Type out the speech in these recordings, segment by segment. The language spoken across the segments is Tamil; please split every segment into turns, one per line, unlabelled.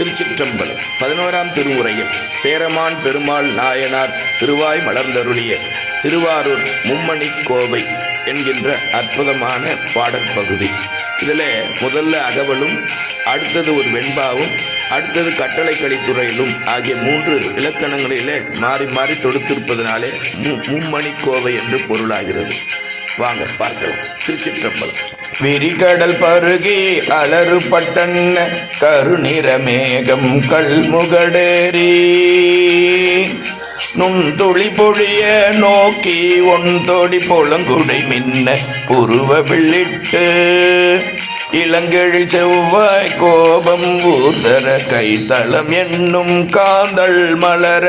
திருச்சிற்றம்பலம். பதினோராம் திருமுறையில் சேரமான் பெருமாள் நாயனார் திருவாய் மலர்ந்தருளிய திருவாரூர் மும்மணி கோவை என்கின்ற அற்புதமான பாடல் பகுதி. இதில் முதல்ல அகவலும் அடுத்தது ஒரு வெண்பாவும் அடுத்தது கட்டளை கலித்துறையிலும் ஆகிய மூன்று இலக்கணங்களிலே மாறி மாறி தொடுத்திருப்பதனாலே மும்மணி கோவை என்று பொருளாகிறது. வாங்க பார்க்கலாம். திருச்சிற்றம்பலம். விரிகடல் பருகி அலறுபட்டன் கருநிற மேகம் கல்முகடேரி நுண்துளி பொழிய நோக்கி ஒன்றோடி பொலங்குடை மின்ன புருவ வில்லிட்டு இளங்கெழில் செவ்வாய் கோபம் ஊர்தர கைத்தளம் என்னும் காந்தள் மலர.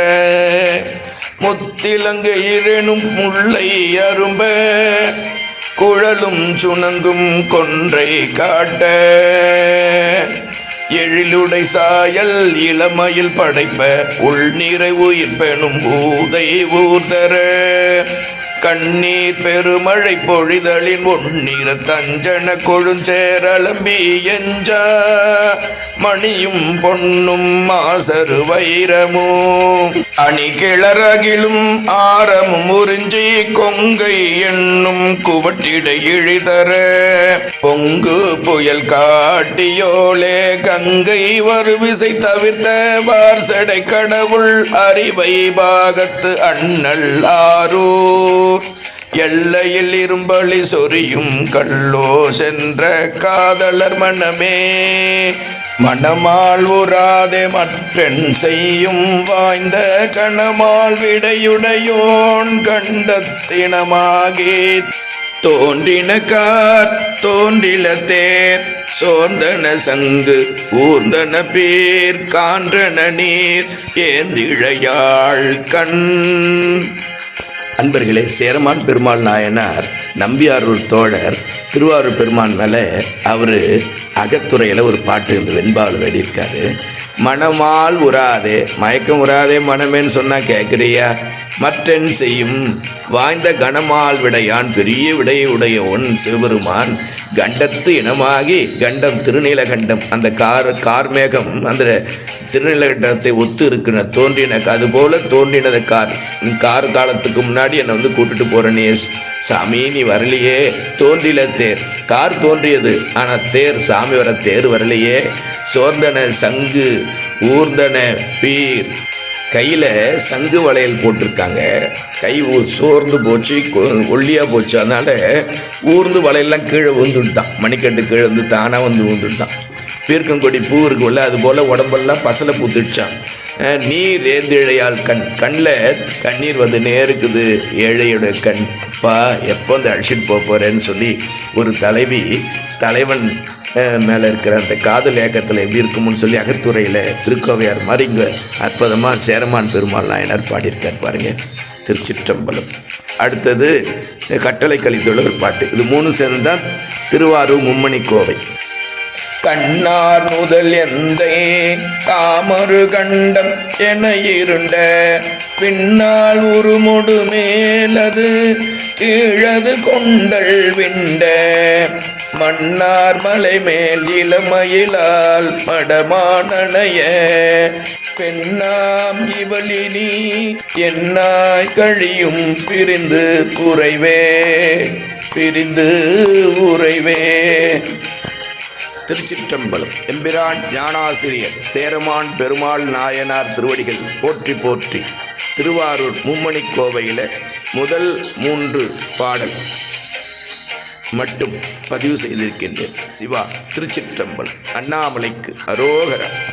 முத்திலங்கையிரெனும் முல்லை அரும்ப குழலும் சுணங்கும் கொன்றை காட்ட. எழிலுடை சாயல் இளமையில் படைப்ப உள் நிறைவு இப்பெனும் ஊதை ஊர்தர. கண்ணீர் பெருமழை பொழிதலின் ஒன்னிற தஞ்சன கொழுஞ்சேரளம்பி எஞ்ச மணியும் பொன்னும் மாசரு வைரமோ. அணி கிளறகிலும் ஆரமும் உறிஞ்சி கொங்கை என்னும் குவட்டிட இழிதர. பொங்கு புயல் காட்டியோலே கங்கை வருவிசை தவிர்த்த வார்சடை கடவுள் அறிவை பாகத்து அண்ணல் ஆரூர். எல்லையில் இரும்பலி சொரியும் கல்லோ சென்ற காதலர் மனமே. மணமால் உராதே மற்றெண் செய்யும் வாய்ந்த கணமால் விடையுடையோன் கண்டத்தினமாகி. தோன்றின கார் தோன்றில தேர் சோர்ந்தன சங்கு ஊர்ந்தன பேர் கான்றன நீர் ஏந்திழையாள் கண். அன்பர்களே சேரமான் பெருமாள் நாயனார் நம்பியாரூர் தோழர் திருவாரூர் பெருமான் மேலே அவர் அகத்துறையில் ஒரு பாட்டு இந்த வெண்பாவில் எழுதியிருக்காரு. மனமால் உறாதே. மயக்கம் உறாதே மனமேன்னு சொன்னால் கேட்குறியா மற்றென் செய்யும். வாய்ந்த கணமால் விடையான் பெரிய விடையை ஒன் சிவபெருமான். கண்டத்து இனமாகி கண்டம் திருநீலகண்டம். அந்த கார் கார்மேகம் அந்த திருநீலகண்டத்தை ஒத்து இருக்கிற தோன்றின அதுபோல தோன்றினது கார். கார் காலத்துக்கு முன்னாடி என்னை வந்து கூட்டுட்டு போற நீ சாமி நீ வரலையே தோன்றில தேர். கார் தோன்றியது ஆனால் தேர் சாமி வர தேர் வரலையே. சோர்ந்தன சங்கு ஊர்ந்தன பீர். கையில் சங்கு வளையல் போட்டிருக்காங்க. கை ஊ- சோர்ந்து போச்சு கொ- போச்சு. அதனால் ஊர்ந்து வளையல்லாம் கீழே விழுந்துட்டான். மணிக்கட்டு கீழே வந்து தானாக வந்து விழுந்துட்டான். பீர்க்கங்கொடி பூ இருக்குல்ல அது போல் உடம்பெல்லாம் பசலை பூத்துடுச்சான் நீர் ஏந்திழையால் கண் கண்ணில் கண்ணீர் வந்து நேருக்குது. ஏழையோட கண் அப்பா எப்போ வந்து அழிச்சிட்டு போக போகிறேன்னு சொல்லி ஒரு தலைவி தலைவன் மேலே இருக்கிற அந்த காதல் ஏக்கத்தில் எப்படி இருக்கும்னு சொல்லி அகத்துறையில் திருக்கோவையார் மாதிரி இங்கே அற்புதமாக சேரமான் பெருமாள் நாயனார் பாடியிருக்கார் பாருங்கள் திருச்சிற்றம்பலம். அடுத்தது கட்டளை கழித்துள்ள ஒரு பாட்டு. இது மூணு சேர்ந்துதான் திருவாரூர் மும்மணி கோவை. கண்ணார் முதல் எந்த காமரு கண்டம் என இருண்ட பின்னால் உருமுடு மேலது கீழது கொண்டல் விண்ட. மன்னார் மலை மேல் இளமயிலால் மடமானனைய. பெண்ணாம் இவளினி என்னாய் கழியும் பிரிந்து குறைவே பிரிந்து உறைவே. திருச்சிற்றம்பலம் எம்பிரான் ஞானாசிரியர் சேரமான் பெருமாள் நாயனார் திருவடிகள் போற்றி போற்றி. திருவாரூர் மும்மணி கோவையில் முதல் மூன்று பாடல். மட்டும் பதிவு செய்திருக்கின்றேன். சிவா திருச்சிற்றம்பலம் அண்ணாமலைக்கு அரோகரா.